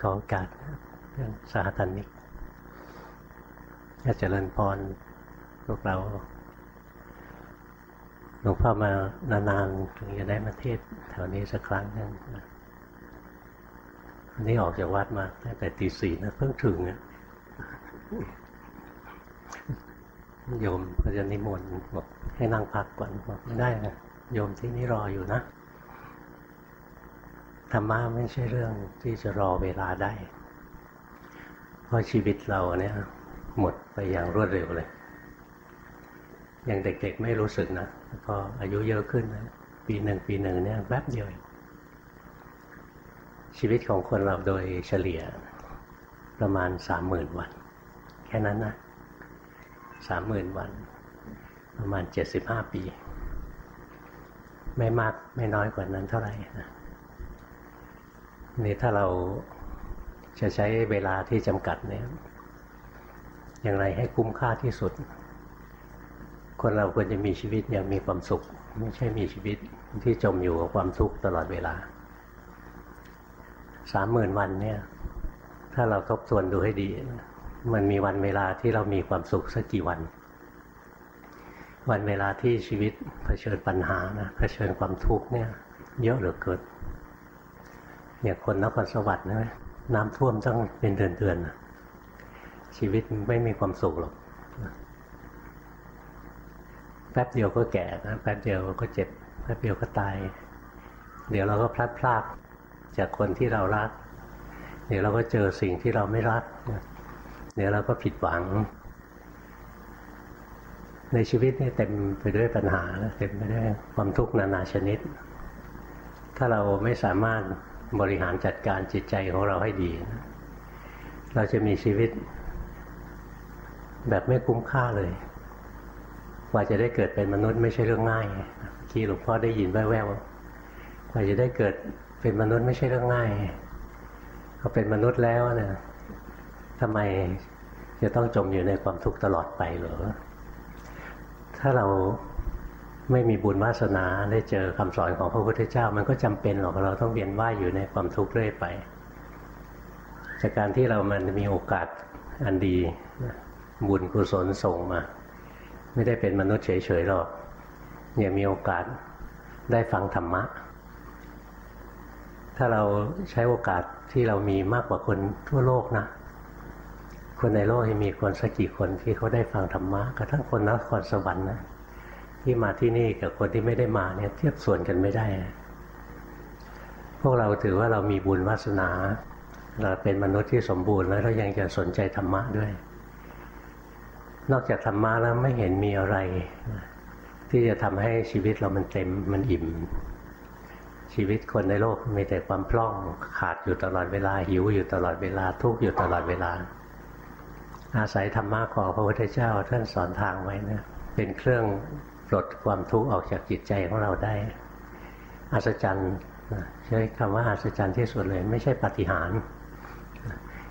ขอโอกาสเรื่องสาธนิกอาจารย์พรพวกเราหลวงพ่อมานานๆถึงจะได้มาเทศแถวนี้สักครั้งนึงวันนี้ออกจากวัดมาตั้งแต่ตีสี่นะเพิ่งถึงอะโยมก็จะนิมนต์บอกให้นั่งพักก่อนบอกไม่ได้นะโยมที่นี่รออยู่นะ ธรรมะไม่ใช่เรื่องที่จะรอเวลาได้ เพราะชีวิตเราเนี่ย หมดไปอย่างรวดเร็วเลย อย่างเด็กๆไม่รู้สึกนะพออายุเยอะขึ้นนะปีหนึ่งปีหนึ่งเนี่ยแวบเดียว ชีวิตของคนเราโดยเฉลี่ยประมาณสามหมื่นวัน แค่นั้นนะสามหมื่นวัน ประมาณเจ็ดสิบห้าปี ไม่มากไม่น้อยกว่านั้นเท่าไหร่นะ นี่ถ้าเราจะใช้เวลาที่จำกัดเนี่ยอย่างไรให้คุ้มค่าที่สุด คนเราควรจะมีชีวิตอย่างมีความสุข ไม่ใช่มีชีวิตที่จมอยู่กับความทุกข์ตลอดเวลาสามหมื่นวันเนี่ย ถ้าเราทบทวนดูให้ดี มันมีวันเวลาที่เรามีความสุขสักกี่วัน วันเวลาที่ชีวิตเผชิญปัญหานะเผชิญความทุกข์เนี่ย เยอะเหลือเกิน อย่างคนนครสวรรค์นะน้ำท่วมต้องเป็นเดือนๆชีวิตไม่มีความสุขหรอกแป๊บเดียวก็แก่นะแป๊บเดียวก็เจ็บแป๊บเดียวก็ตาย เดี๋ยวเราก็พลัดพรากจากคนที่เรารัก เดี๋ยวเราก็เจอสิ่งที่เราไม่รัก เดี๋ยวเราก็ผิดหวัง ในชีวิตนี่เต็มไปด้วยปัญหาเต็มไปด้วยความทุกข์นานาชนิด ถ้าเราไม่สามารถ บริหารจัดการจิตใจของเราให้ดี เราจะมีชีวิต แบบไม่คุ้มค่าเลยกว่าจะได้เกิดเป็นมนุษย์ไม่ใช่เรื่องง่ายที่หลวงพ่อได้ยินแว่วๆกว่าจะได้เกิดเป็นมนุษย์ไม่ใช่เรื่องง่ายพอเป็นมนุษย์แล้วเนี่ยทำไมจะต้องจมอยู่ในความทุกข์ตลอดไปหรอ ถ้าเรา ไม่มีบุญวาสนาได้เจอคำสอนของพระพุทธเจ้า มันก็จำเป็นหรอกเราต้องเวียนว่ายอยู่ในความทุกข์เรื่อยไป จากการที่เรามันมีโอกาสอันดีบุญกุศลส่งมา ไม่ได้เป็นมนุษย์เฉยๆหรอกยังมีโอกาสได้ฟังธรรมะ ถ้าเราใช้โอกาสที่เรามีมากกว่าคนทั่วโลกนะคนในโลกมีคนสักกี่คนที่เขาได้ฟังธรรมะกระทั่งคนนครสวรรค์นะ ที่มาที่นี่กับคนที่ไม่ได้มาเนี่ย เทียบส่วนกันไม่ได้ พวกเราถือว่าเรามีบุญวาสนา เราเป็นมนุษย์ที่สมบูรณ์แล้วเรายังจะสนใจธรรมะด้วย นอกจากธรรมะแล้วไม่เห็นมีอะไร ที่จะทำให้ชีวิตเรามันเต็มมันอิ่ม ชีวิตคนในโลกมีแต่ความพร่องขาดอยู่ตลอดเวลาหิวอยู่ตลอดเวลาทุกข์อยู่ตลอดเวลา อาศัยธรรมะของพระพุทธเจ้าท่านสอนทางไว้นะเป็นเครื่อง ปลดความทุกข์ออกจากจิตใจของเราได้อัศจรรย์ใช้คำว่าอัศจรรย์ที่สุดเลย ไม่ใช่ปฏิหาร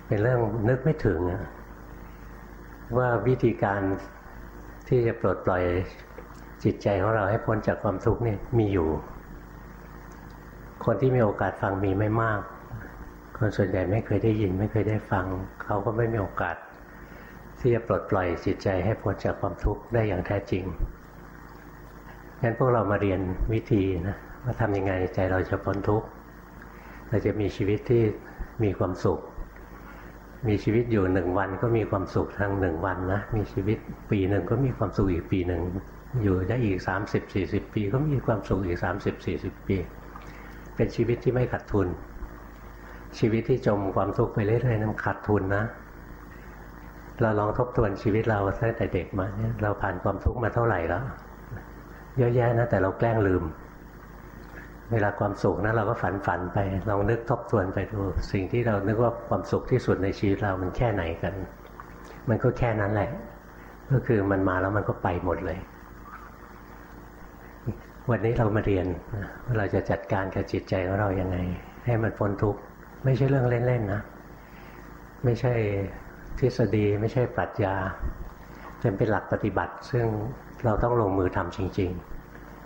เป็นเรื่องนึกไม่ถึงว่าวิธีการที่จะปลดปล่อยจิตใจของเราให้พ้นจากความทุกข์นี่มีอยู่ คนที่มีโอกาสฟังมีไม่มาก คนส่วนใหญ่ไม่เคยได้ยิน ไม่เคยได้ฟัง เขาก็ไม่มีโอกาส ที่จะปลดปล่อยจิตใจให้พ้นจากความทุกข์ได้อย่างแท้จริง งั้นพวกเรามาเรียนวิธีนะว่าทำยังไงใจเราจะพ้นทุกข์เราจะมีชีวิตที่มีความสุข มีชีวิตอยู่หนึ่งวันก็มีความสุขทั้งหนึ่งวันนะมีชีวิตปีหนึ่งก็มีความสุขอีกปีหนึ่งอยู่ได้อีกสามสิบสี่สิบปี ก็มีความสุขอีกสามสิบสี่สิบปี เป็นชีวิตที่ไม่ขาดทุน ชีวิตที่จมความทุกข์ไปเรื่อยๆนั้นขาดทุนนะเราลองทบทวนชีวิตเราตั้งแต่เด็กมาเนี่ยเราผ่านความทุกข์มาเท่าไหร่แล้ว เยอะแยะนะแต่เราแกล้งลืม เวลาความสุขนะเราก็ฝันฝันไปลองนึกทบทวนไปดูสิ่งที่เรานึกว่าความสุขที่สุดในชีวิตเรามันแค่ไหนกัน มันก็แค่นั้นแหละ ก็คือมันมาแล้วมันก็ไปหมดเลย วันนี้เรามาเรียนว่าเราจะจัดการกับจิตใจของเรายัางไง ให้มันพ้นทุกข์ไม่ใช่เรื่องเล่นๆนะไม่ใช่ทฤษฎีไม่ใช่ปรัชญาเป็นหลักปฏิบัติ ซึ่ง เราต้องลงมือทำจริง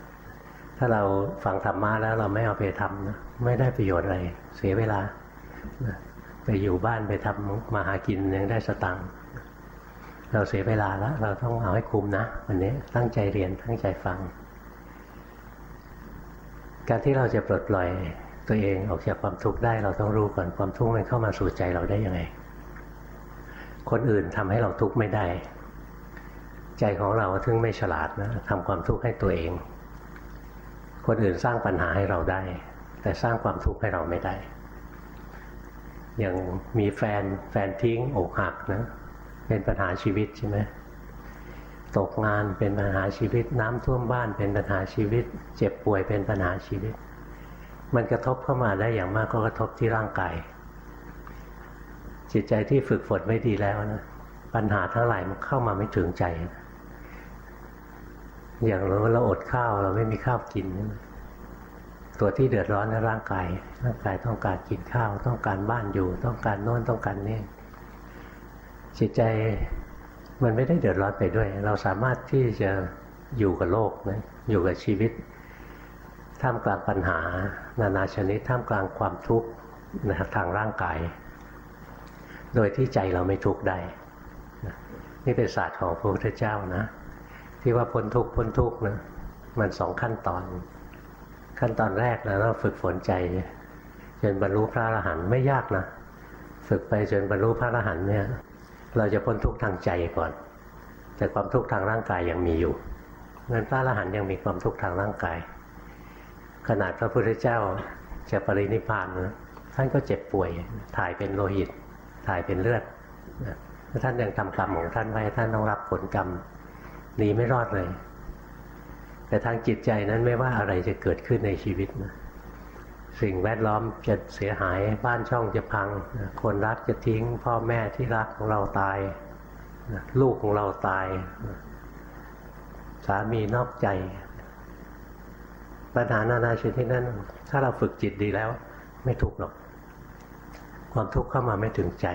ๆ ถ้าเราฟังธรรมะแล้วเราไม่เอาไปทำนะไม่ได้ประโยชน์อะไร เสียเวลา ไปอยู่บ้านไปทำมาหากินยังได้สตังค์เราเสียเวลาแล้ว เราต้องเอาให้คุ้มนะวันนี้ตั้งใจเรียนตั้งใจฟัง การที่เราจะปลดปล่อยตัวเองออกจากความทุกข์ได้ เราต้องรู้ก่อนความทุกข์มันเข้ามาสู่ใจเราได้ยังไง คนอื่นทำให้เราทุกข์ไม่ได้ ใจของเราถึงไม่ฉลาดนะทำความทุกข์ให้ตัวเอง คนอื่นสร้างปัญหาให้เราได้ แต่สร้างความทุกข์ให้เราไม่ได้ อย่างมีแฟนแฟนทิ้งอกหักนะเป็นปัญหาชีวิตใช่ไหมตกงานเป็นปัญหาชีวิต น้ำท่วมบ้านเป็นปัญหาชีวิต เจ็บป่วยเป็นปัญหาชีวิต มันกระทบเข้ามาได้อย่างมากก็กระทบที่ร่างกายจิตใจที่ฝึกฝนไม่ดีแล้วนะปัญหาทั้งหลายมันเข้ามาไม่ถึงใจ อย่างเราเราอดข้าวเราไม่มีข้าวกิน ตัวที่เดือดร้อนในร่างกาย ร่างกายต้องการกินข้าว ต้องการบ้านอยู่ ต้องการโน่นต้องการนี่จิตใจมันไม่ได้เดือดร้อนไปด้วย เราสามารถที่จะอยู่กับโลกนะอยู่กับชีวิต ท่ามกลางปัญหา นานาชนิดท่ามกลางความทุกข์นะทางร่างกาย โดยที่ใจเราไม่ทุกข์ได้ นี่เป็นศาสตร์ของพระพุทธเจ้านะ ที่ว่าพ้นทุกข์พ้นทุกข์นะมันสองขั้นตอน ขั้นตอนแรกนะเราฝึกฝนใจจนบรรลุพระอรหันต์ไม่ยากนะฝึกไปจนบรรลุพระอรหันต์เนี่ย เราจะพ้นทุกข์ทางใจก่อน แต่ความทุกข์ทางร่างกายยังมีอยู่เงินพระอรหันต์ยังมีความทุกข์ทางร่างกาย ขนาดพระพุทธเจ้าจะปรินิพานนะท่านก็เจ็บป่วย ถ่ายเป็นโลหิต ถ่ายเป็นเลือดท่านยังทำกรรมของท่านไว้ท่านต้องรับผลกรรม หนีไม่รอดเลย แต่ทางจิตใจนั้นไม่ว่าอะไรจะเกิดขึ้นในชีวิตนะสิ่งแวดล้อมจะเสียหายบ้านช่องจะพัง คนรักจะทิ้ง พ่อแม่ที่รักของเราตาย ลูกของเราตาย สามีนอกใจปัญหานานาชนิดนั้น ถ้าเราฝึกจิตดีแล้ว ไม่ทุกข์หรอก ความทุกข์เข้ามาไม่ถึงใจ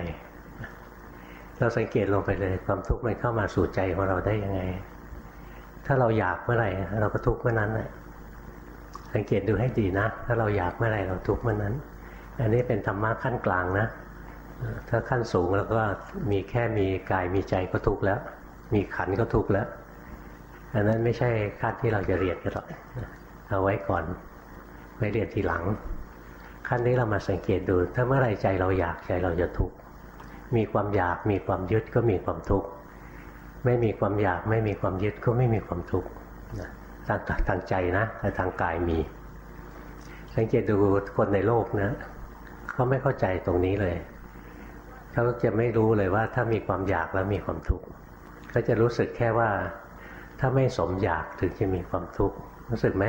เราสังเกตลงไปเลย ความทุกข์มันเข้ามาสู่ใจของเราได้ยังไง ถ้าเราอยากเมื่อไหร่ เราก็ทุกข์เมื่อนั้นแหละสังเกตดูให้ดีนะ ถ้าเราอยากเมื่อไหร่เราทุกข์เมื่อนั้น อันนี้เป็นธรรมะขั้นกลางนะ ถ้าขั้นสูงแล้วก็มีแค่มีกายมีใจก็ทุกข์แล้ว มีขันก็ทุกข์แล้ว อันนั้นไม่ใช่ขั้นที่เราจะเรียนกันหรอกเอาไว้ก่อนไว้เรียนทีหลัง ขั้นนี้เรามาสังเกตดู ถ้าเมื่อไรใจเราอยากใจเราจะทุกข์มีความอยากมีความยึดก็มีความทุกข์ ไม่มีความอยากไม่มีความยึดก็ไม่มีความทุกข์ทางทางใจนะ แต่ทางกายมี สังเกตดูคนในโลกนะเขาไม่เข้าใจตรงนี้เลยเขาจะไม่รู้เลยว่าถ้ามีความอยากแล้วมีความทุกข์เขาจะรู้สึกแค่ว่า ถ้าไม่สมอยากถึงจะมีความทุกข์รู้สึกไหม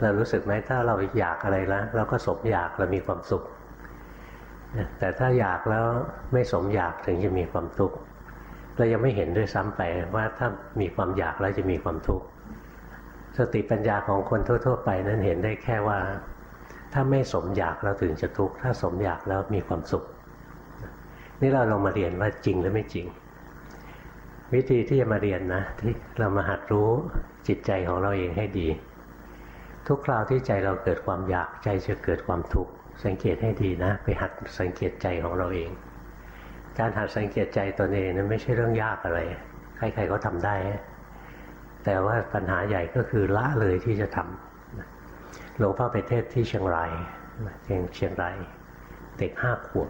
เรารู้สึกไหมถ้าเราอยากอะไรแล้วเราก็สมอยากเรามีความสุขแต่ถ้าอยากแล้วไม่สมอยากถึงจะมีความทุกข์ เรายังไม่เห็นด้วยซ้ำไปว่าถ้ามีความอยากแล้วจะมีความทุกข์สติปัญญาของคนทั่ว ๆ ไปนั้นเห็นได้แค่ว่า ถ้าไม่สมอยากเราถึงจะทุกข์ถ้าสมอยากแล้วมีความสุข นี่เราลองมาเรียนว่าจริงหรือไม่จริง วิธีที่จะมาเรียนนะ ที่เรามาหัดรู้จิตใจของเราเองให้ดี ทุกคราวที่ใจเราเกิดความอยากใจจะเกิดความทุกข์สังเกตให้ดีนะ ไปหัดสังเกตใจของเราเอง การหัดสังเกตใจตนเองนั้นไม่ใช่เรื่องยากอะไร ใครๆก็ทำได้ แต่ว่าปัญหาใหญ่ก็คือละเลยที่จะทำหลวงพ่อไปเทศที่เชียงรายเชียงเชียงรายเด็กห้าขวบ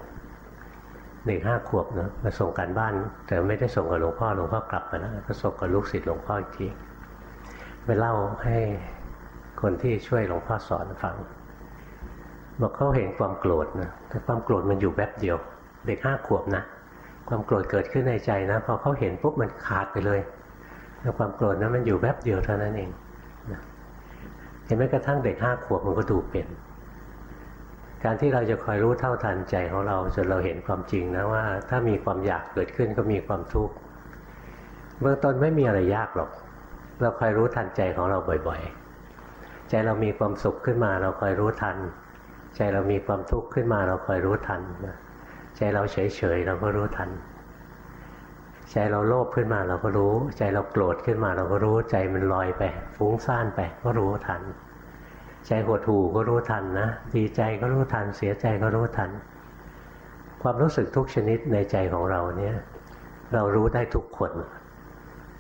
เด็กห้าขวบเนะมาส่งการบ้าน แต่ไม่ได้ส่งกับหลวงพ่อหลวงพ่อกลับมาแล้วก็ส่งกับลูกศิษย์หลวงพ่ออีกทีไปเล่าให้คนที่ช่วยหลวงพ่อสอนฟังบอกเขาเห็นความโกรธนะแต่ความโกรธมันอยู่แป๊บเดียว เด็กห้าขวบนะความโกรธเกิดขึ้นในใจนะพอเขาเห็นปุ๊บมันขาดไปเลยแล้วความโกรธนั้นมันอยู่แป๊บเดียวเท่านั้นเองเห็นไหมกระทั่งเด็กห้าขวบมันก็ดูเป็น การที่เราจะคอยรู้เท่าทันใจของเราจนเราเห็นความจริงนะว่า ถ้ามีความอยากเกิดขึ้นก็มีความทุกข์เบื้องต้นไม่มีอะไรยากหรอก เราคอยรู้ทันใจของเราบ่อย ๆ ใจเรามีความสุขขึ้นมา เราคอยรู้ทัน ใจเรามีความทุกข์ขึ้นมา เราคอยรู้ทัน ใจเราเฉยๆเราก็รู้ทัน ใจเราโลภขึ้นมาเราก็รู้ ใจเราโกรธขึ้นมาเราก็รู้ ใจมันลอยไป ฟุ้งซ่านไปก็รู้ทัน ใจหดหู่ก็รู้ทันนะดีใจก็รู้ทัน เสียใจก็รู้ทันคความรู้สึกทุกชนิดในใจของเราเนี่ย เรารู้ได้ทุกคน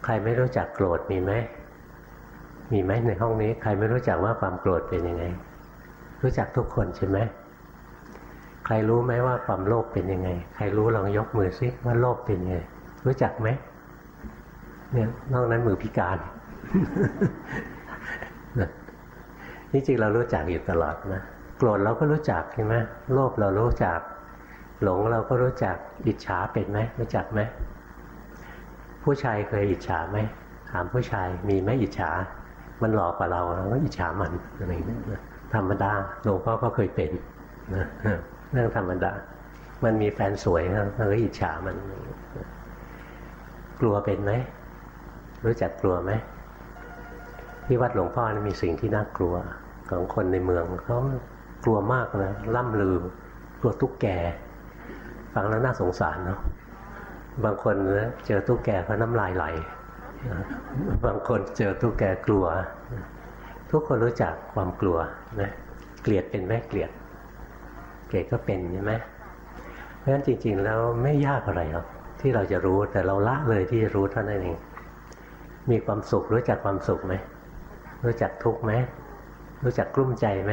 ใครไม่รู้จักโกรธมีไหมมีไหมในห้องนี้ ใครไม่รู้จักว่าความโกรธเป็นยังไง รู้จักทุกคนใช่ไหม ใครรู้ไหมว่าความโลภเป็นยังไง ใครรู้ลองยกมือซิว่าโลภเป็นยังไง รู้จักไหมเนี่ยนอกนั้นมือพิการนี่จริงเรารู้จักอยู่ตลอดนะโกรธเราก็รู้จักใช่ไหมโลภเรารู้จัก หลงเราก็รู้จักอิจฉาเป็นไหมรู้จักไหมผู้ชายเคยอิจฉาไหมถามผู้ชายมีไหมอิจฉา มันหลอกกว่าเราเราก็อิจฉามันอะไรอย่างเงี้ยธรรมดาหลวงพ่อก็เคยเป็นนะ เรื่องธรรมดา มันมีแฟนสวยนะเราก็อิจฉามัน กลัวเป็นไหม รู้จักกลัวไหมที่วัดหลวงพ่อมีสิ่งที่น่ากลัวของคนในเมืองเขากลัวมากนะล่ำลือกลัวตุ๊กแก ฟังแล้วน่าสงสารเนาะบางคนนะเจอตุ๊กแกเขาน้ำลายไหลบางคนเจอตุ๊กแกกลัว ทุกคนรู้จักความกลัวนะเกลียดเป็นไหมเกลียด กลียดก็เป็นใช่ไหมเพราะฉะนั้นจริง ๆ แล้วไม่ยากอะไรหรอกที่เราจะรู้แต่เราละเลยที่จะรู้เท่านั้นเอง มีความสุขรู้จักความสุขไหมรู้จักทุกข์ไหมรู้จักกลุ้มใจไหม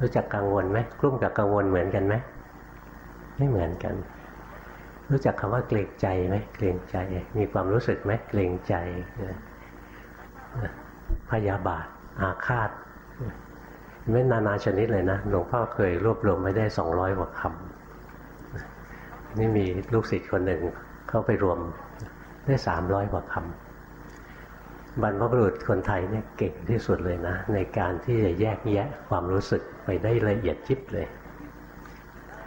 รู้จักกังวลไหมกลุ้มกับกังวลเหมือนกันไหมไม่เหมือนกัน รู้จักคำว่าเกรงใจไหมเกรงใจ มีความรู้สึกไหมเกรงใจพยาบาทอาฆาต ไม่นานาชนิดเลยนะหลวงพ่อเคยรวบรวมไม่ได้สองร้อยกว่าคำนี่มีลูกศิษย์คนหนึ่งเข้าไปรวมได้สามร้อยกว่าคำบรรพบุรุษคนไทยเนี่ยเก่งที่สุดเลยนะ ในการที่จะแยกแยะความรู้สึกไปได้ละเอียดยิบเลย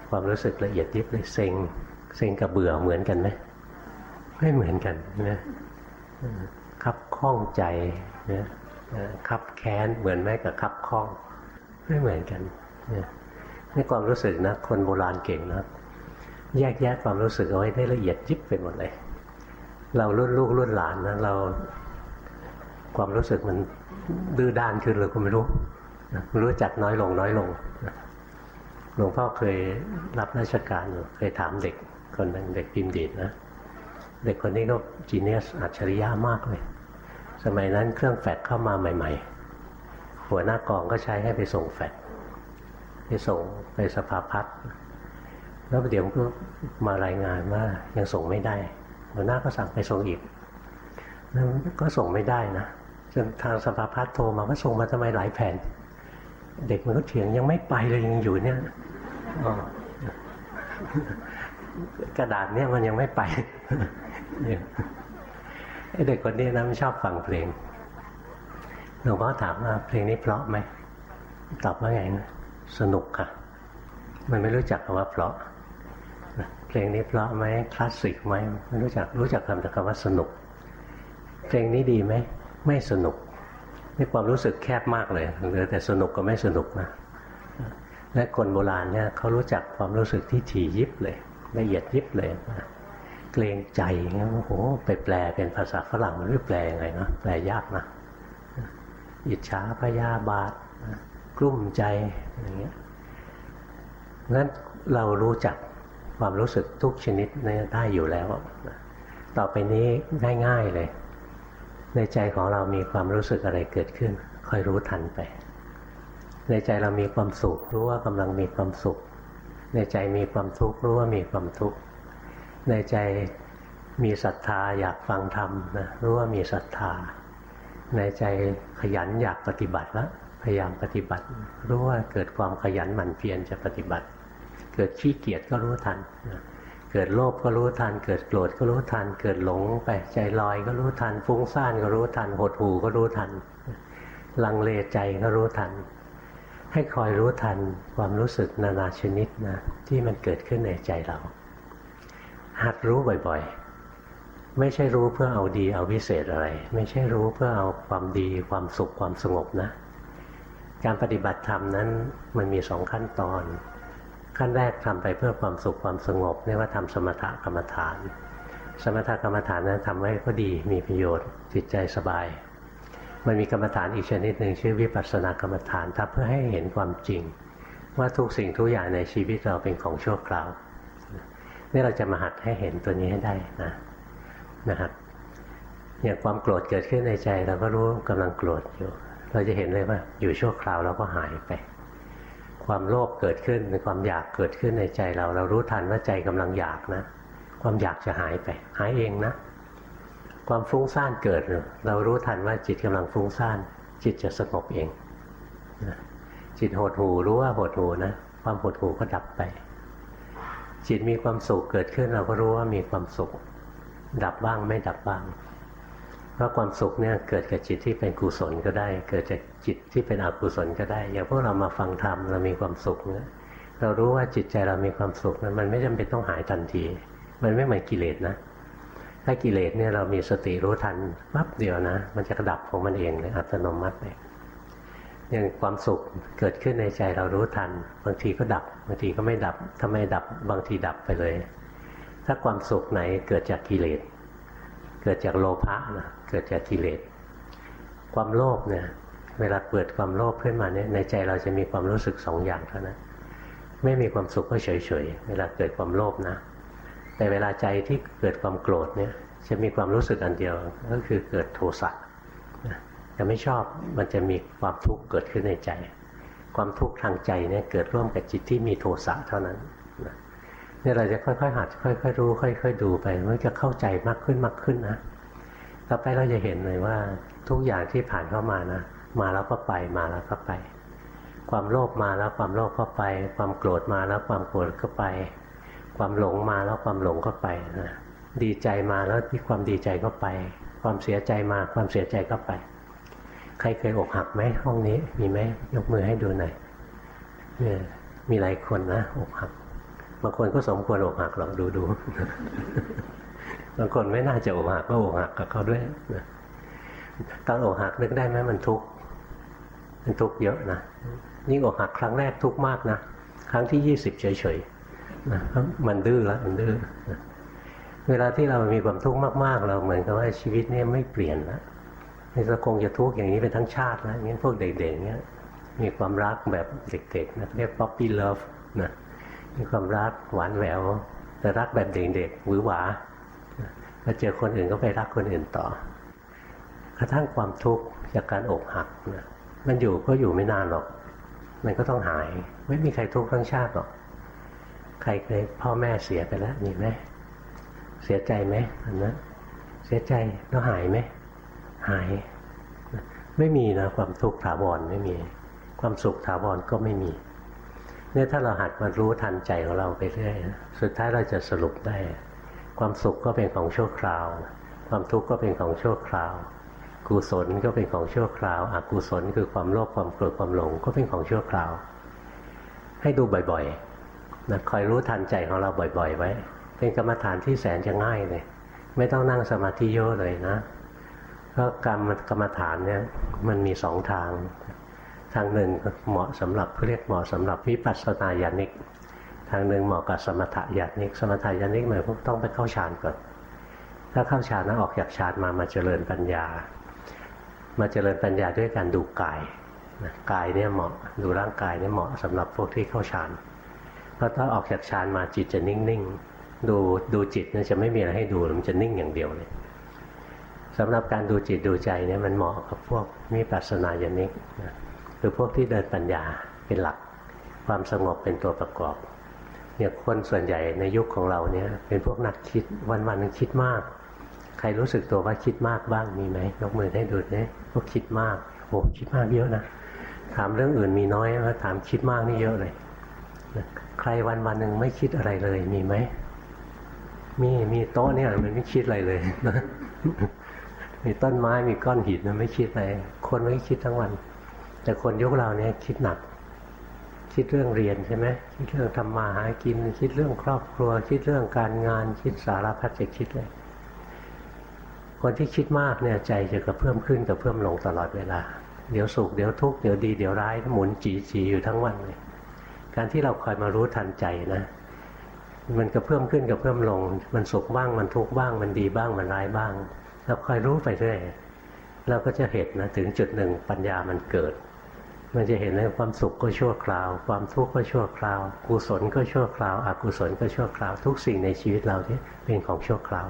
ความรู้สึกละเอียดยิบเลยเซ็งเซ็งกับเบื่อเหมือนกันไหมไม่เหมือนกันนะคับข้องใจนะคับแค้นเหมือนแม่กับคับข้อง ไม่เหมือนกันเนี่ยนี่ความรู้สึกนะคนโบราณเก่งนะแยกแยะความรู้สึกเอาไว้ได้ละเอียดยิบไปหมดเลย เรารุ่นลูกรุ่นหลานนะเราความรู้สึกมันดื้อด้านขึ้นเลยก็ไม่รู้รู้จักน้อยลงน้อยลงหลวงพ่อเคยรับราชการอยู่เคยถามเด็กคนหนึ่งเด็กพิมพ์ดีดนะเด็กคนนี้ก็จีเนียสอัจฉริยะมากเลย สมัยนั้นเครื่องแฟกเข้ามาใหม่ๆ หัวหน้ากองก็ใช้ให้ไปส่งแฟกไปส่งไปสภาพัฒน์แล้วเดี๋ยวก็มารายงานว่ายังส่งไม่ได้ หัวหน้าก็สั่งไปส่งอีกแล้วก็ส่งไม่ได้นะจนทางสภาพัฒน์โทรมาว่าส่งมาทำไมหลายแผ่น เด็กมันก็เถียงยังไม่ไปเลยยังอยู่เนี่ยกระดาษเนี่ยมันยังไม่ไปไอเด็กคนนี้นะมันชอบฟังเพลง หลวงพ่อถามว่าเพลงนี้เพราะไหมตอบว่าไงนะสนุกค่ะ มันไม่รู้จักคำว่าเพราะเพลงนี้เพราะไหมคลาสสิกไหมไม่รู้จักรู้จักคำแต่คำว่าสนุก เพลงนี้ดีไหมไม่สนุกนี่ความรู้สึกแคบมากเลยเหลือแต่สนุกก็ไม่สนุกนะและคนโบราณเนี่ยเขารู้จักความรู้สึกที่ถี่ยิบเลยละเอียดยิบเลยนะเกรงใจเงี้ยโอ้โหไปแปลเป็นภาษาฝรั่งมันไม่แปลยังไงนะแปลยากนะ อิจฉาพยาบาทกลุ้มใจอย่างเงี้ยงั้นเรารู้จักความรู้สึกทุกชนิดได้อยู่แล้ว ต่อไปนี้ง่ายๆเลย ในใจของเรามีความรู้สึกอะไรเกิดขึ้นคอยรู้ทันไป ในใจเรามีความสุข รู้ว่ากำลังมีความสุข ในใจมีความทุกข์รู้ว่ามีความทุกข์ ในใจมีศรัทธาอยากฟังธรรมนะรู้ว่ามีศรัทธา ในใจขยันอยากปฏิบัติแล้วพยายามปฏิบัติ รู้ว่าเกิดความขยันหมั่นเพียรจะปฏิบัติ เกิดขี้เกียจก็รู้ทัน เกิดโลภก็รู้ทัน เกิดโกรธก็รู้ทัน เกิดหลงไปใจลอยก็รู้ทัน ฟุ้งซ่านก็รู้ทัน หดหู่ก็รู้ทัน ลังเลใจก็รู้ทัน ให้คอยรู้ทันความรู้สึกนานาชนิดนะที่มันเกิดขึ้นในใจเรา หัดรู้บ่อยๆ ไม่ใช่รู้เพื่อเอาดีเอาวิเศษอะไร ไม่ใช่รู้เพื่อเอาความดีความสุขความสงบนะ การปฏิบัติธรรมนั้นมันมีสองขั้นตอน ขั้นแรกทำไปเพื่อความสุขความสงบเรียกว่าทำสมถกรรมฐาน สมถกรรมฐานนั้นทำไว้ก็ดีมีประโยชน์จิตใจสบาย มันมีกรรมฐานอีกชนิดหนึ่งชื่อวิปัสสนากรรมฐานทำเพื่อให้เห็นความจริง ว่าทุกสิ่งทุกอย่างในชีวิตเราเป็นของชั่วคราวนี่เราจะมาหัดให้เห็นตัวนี้ให้ได้นะ นะครับอย่างความโกรธเกิดขึ้นในใจ เราก็รู้กำลังโกรธอยู่ เราจะเห็นเลยว่า อยู่ชั่วคราวแล้วก็หายไป ความโลภเกิดขึ้นในความอยากเกิดขึ้นในใจเรา เรารู้ทันว่าใจกำลังอยากนะ ความอยากจะหายไป หายเองนะ ความฟุ้งซ่านเกิด เรารู้ทันว่าจิตกำลังฟุ้งซ่าน จิตจะสงบเองจิตหดหูรู้ว่าหดหูนะความหดหูก็ดับไป จิตมีความสุขเกิดขึ้นเราก็รู้ว่ามีความสุข ดับบ้างไม่ดับบ้าง เพราะความสุขเนี่ยเกิดกับจิตที่เป็นกุศลก็ได้ เกิดจากจิตที่เป็นอกุศลก็ได้ อย่างพวกเรามาฟังธรรมเรามีความสุขเนี่ยเรารู้ว่าจิตใจเรามีความสุขมันไม่จำเป็นต้องหายทันที มันไม่เหมือนกิเลสนะ ถ้ากิเลสเนี่ยเรามีสติรู้ทันปั๊บเดียวนะ มันจะกระดับของมันเองเลยอัตโนมัติเลยอย่างความสุขเกิดขึ้นในใจเรารู้ทัน บางทีก็ดับ บางทีก็ไม่ดับถ้าไม่ดับบางทีดับไปเลย ถ้าความสุขไหนเกิดจากกิเลส เกิดจากโลภะนะเกิดจากกิเลส ความโลภเนี่ยเวลาเกิดความโลภขึ้นมาเนี่ยในใจเราจะมีความรู้สึกสองอย่างเท่านั้นไม่มีความสุขก็เฉยๆเวลาเกิดความโลภนะ แต่เวลาใจที่เกิดความโกรธเนี่ยจะมีความรู้สึกอันเดียวก็คือเกิดโทสะจะไม่ชอบมันจะมีความทุกข์เกิดขึ้นในใจ ความทุกข์ทางใจเนี่ยเกิดร่วมกับจิตที่มีโทสะเท่านั้น เนี่ยเราจะค่อยๆหัดค่อยๆรู้ค่อย ๆ ดูไปมันจะเข้าใจมากขึ้นมากขึ้นนะต่อไปเราจะเห็นเลยว่าทุกอย่างที่ผ่านเข้ามานะมาแล้วก็ไปมาแล้วก็ไป ความโลภมาแล้วความโลภก็ไป ความโกรธมาแล้วความโกรธก็ไป ความหลงมาแล้วความหลงก็ไปนะดีใจมาแล้วที่ความดีใจก็ไป ความเสียใจมาความเสียใจก็ไป ใครเคยอกหักไหมห้องนี้มีไหมยกมือให้ดูหน่อยเนี่ยมีหลายคนนะอกหัก บางคนก็สมควรอกหักหรอกดูดูบางคนไม่น่าจะอกหักก็อกหักกับเขาด้วยนะตอนอกหักนึกได้ไหมมันทุกข์มันทุกข์เยอะนะยิ่งอกหักครั้งแรกทุกข์มากนะครั้งที่ยี่สิบเฉยๆนะมันดื้อแล้วมันดื้อเวลาที่เรามีความทุกข์มากๆ เราเหมือนกับว่าชีวิตนี่ไม่เปลี่ยนแล้วนี่จะคงจะทุกข์อย่างนี้เป็นทั้งชาติแล้วงั้นพวกเด็กๆเนี่ยมีความรักแบบเด็กๆนะเรียก puppy love นะ มีความรักหวานแหวว แต่รักแบบเด็กๆหวือหวาพอเจอคนอื่นก็ไปรักคนอื่นต่อ กระทั่งความทุกข์จากการอกหักนะมันอยู่ก็อยู่ไม่นานหรอก มันก็ต้องหาย ไม่มีใครทุกข์ทั้งชาติหรอก ใครเคยพ่อแม่เสียไปแล้วมีไหมเสียใจไหมอันนั้นเสียใจแล้วหายไหมหาย ไม่มีนะความทุกข์ถาวรไม่มี ความสุขถาวรก็ไม่มี เนี่ยถ้าเราหัดมารู้ทันใจของเราไปเรื่อยสุดท้ายเราจะสรุปได้ ความสุขก็เป็นของชั่วคราว ความทุกข์ก็เป็นของชั่วคราว กุศลก็เป็นของชั่วคราวอกุศลคือความโลภความโกรธความหลงก็เป็นของชั่วคราว ให้ดูบ่อยๆนะคอยรู้ทันใจของเราบ่อย ๆ ไว้ เป็นกรรมฐานที่แสนจะง่ายเลย ไม่ต้องนั่งสมาธิเยอะเลยนะเพราะกรรมกรรมฐานเนี่ยมันมีสองทาง ทางหนึ่งเหมาะสำหรับเรียกเหมาะสำหรับวิปัสสนาญาณิก ทางหนึ่งเหมาะกับสมถะญาณิก สมถะญาณิกหมายพวกต้องไปเข้าฌานก่อน ถ้าเข้าฌานแล้วออกจากฌานมามาเจริญปัญญา มาเจริญปัญญาด้วยการดูกายนะกายเนี่ยเหมาะดูร่างกายเนี่ยเหมาะสำหรับพวกที่เข้าฌานเพราะถ้าออกจากฌานมาจิตจะนิ่งๆดูดูจิตเนี่ยจะไม่มีอะไรให้ดูมันจะนิ่งอย่างเดียวเลยสำหรับการดูจิตดูใจเนี่ยมันเหมาะกับพวกมีปัสนาญาณิกนะ คือพวกที่เดินปัญญาเป็นหลัก ความสงบเป็นตัวประกอบเนี่ยคนส่วนใหญ่ในยุคของเราเนี่ย เป็นพวกนักคิดวันๆนึงคิดมาก ใครรู้สึกตัวว่าคิดมากบ้างมีไหมยกมือให้ดูเนี่ยพวกคิดมากโอ้คิดมากเยอะนะถามเรื่องอื่นมีน้อยว่าถามคิดมากนี่เยอะเลยใครวันวันหนึ่งไม่คิดอะไรเลยมีไหมมีมีโต๊ะเนี่ยมันไม่คิดอะไรเลยมีต้นไม้มีก้อนหินมันไม่คิดอะไรคนไม่คิดทั้งวัน แต่คนยุคเราเนี่ยคิดหนัก คิดเรื่องเรียนใช่ไหมคิดเรื่องทำมาหากิน คิดเรื่องครอบครัว คิดเรื่องการงาน คิดสารพัดจะคิดเลย คนที่คิดมากเนี่ยใจจะกระเพื่อมขึ้นกระเพื่อมลงตลอดเวลา เดี๋ยวสุขเดี๋ยวทุกข์เดี๋ยวดีเดี๋ยวร้ายหมุนจีจีอยู่ทั้งวันเลย การที่เราคอยมารู้ทันใจนะมันกระเพื่อมขึ้นกระเพื่อมลง มันสุขบ้างมันทุกข์บ้างมันดีบ้างมันร้ายบ้างเราคอยรู้ไปเรื่อย เราก็จะเห็นนะถึงจุดหนึ่งปัญญามันเกิด มันจะเห็นเลยความสุขก็ชั่วคราว ความทุกข์ก็ชั่วคราว กุศลก็ชั่วคราว อกุศลก็ชั่วคราว ทุกสิ่งในชีวิตเราที่เป็นของชั่วคราว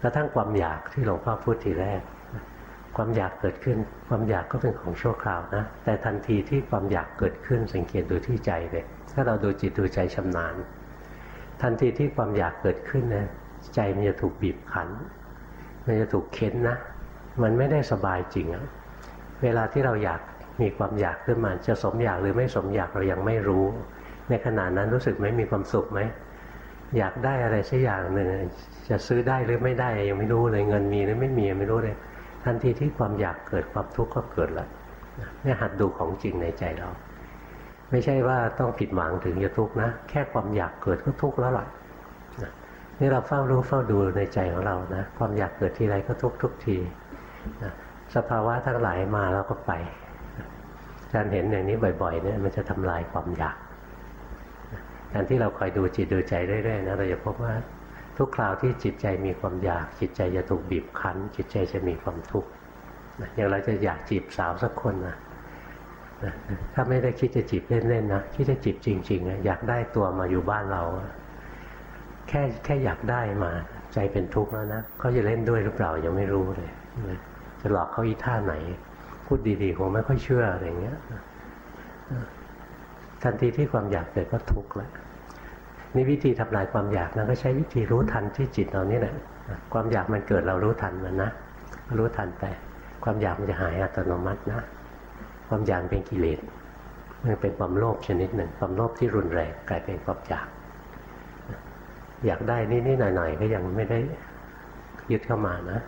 กระทั่งความอยากที่หลวงพ่อพูดทีแรก ความอยากเกิดขึ้น ความอยากก็เป็นของชั่วคราวนะ แต่ทันทีที่ความอยากเกิดขึ้นสังเกตดูที่ใจเลยถ้าเราดูจิตดูใจชำนาญ ทันทีที่ความอยากเกิดขึ้นนะใจมันจะถูกบีบคั้น มันจะถูกเค้นนะ มันไม่ได้สบายจริงอะเวลาที่เราอยากมีความอยากขึ้นมาจะสมอยากหรือไม่สมอยากเรายังไม่รู้ ในขณะนั้นรู้สึกไหมมีความสุขไหมอยากได้อะไรสักอย่างหนึ่งจะซื้อได้หรือไม่ได้ยังไม่รู้เลยเงินมีหรือไม่มียังไม่รู้เลย ทันทีที่ความอยากเกิดความทุกข์ก็เกิดแล้วเนี่ยหัดดูของจริงในใจเรา ไม่ใช่ว่าต้องผิดหวังถึงจะทุกข์นะ แค่ความอยากเกิดก็ทุกข์แล้วล่ะ นี่เราเฝ้ารู้เฝ้าดูในใจของเรานะความอยากเกิดทีไรก็ทุกทุกทีนะสภาวะทั้งหลายมาแล้วก็ไปการเห็นอย่างนี้บ่อยๆเนี่ยมันจะทำลายความอยากการที่เราคอยดูจิตดูใจเรื่อยๆนะเราจะพบว่าทุกคราวที่จิตใจมีความอยาก จิตใจจะถูกบีบคั้น จิตใจจะมีความทุกข์อย่างเราจะอยากจีบสาวสักคนนะถ้าไม่ได้คิดจะจีบเล่นๆนะคิดจะจีบจริงๆอยากได้ตัวมาอยู่บ้านเรา แค่แค่อยากได้มา ใจเป็นทุกข์แล้วนะเขาจะเล่นด้วยหรือเปล่ายังไม่รู้เลยจะหลอกเขาอีท่าไหน พูดดีๆคงไม่ค่อยเชื่ออะไรเงี้ยทันทีที่ความอยากเกิดก็ทุกข์แล้วนี่วิธีทำลายความอยากนะก็ใช้วิธีรู้ทันที่จิตเรานี่แหละความอยากมันเกิดเรารู้ทันมันนะรู้ทันไปความอยากมันจะหายอัตโนมัตินะ ความอยากเป็นกิเลสมันเป็นความโลภชนิดหนึ่ง ความโลภที่รุนแรงกลายเป็นความอยาก อยากได้นิดๆหน่อยๆก็ยังไม่ได้ยึดเข้ามานะ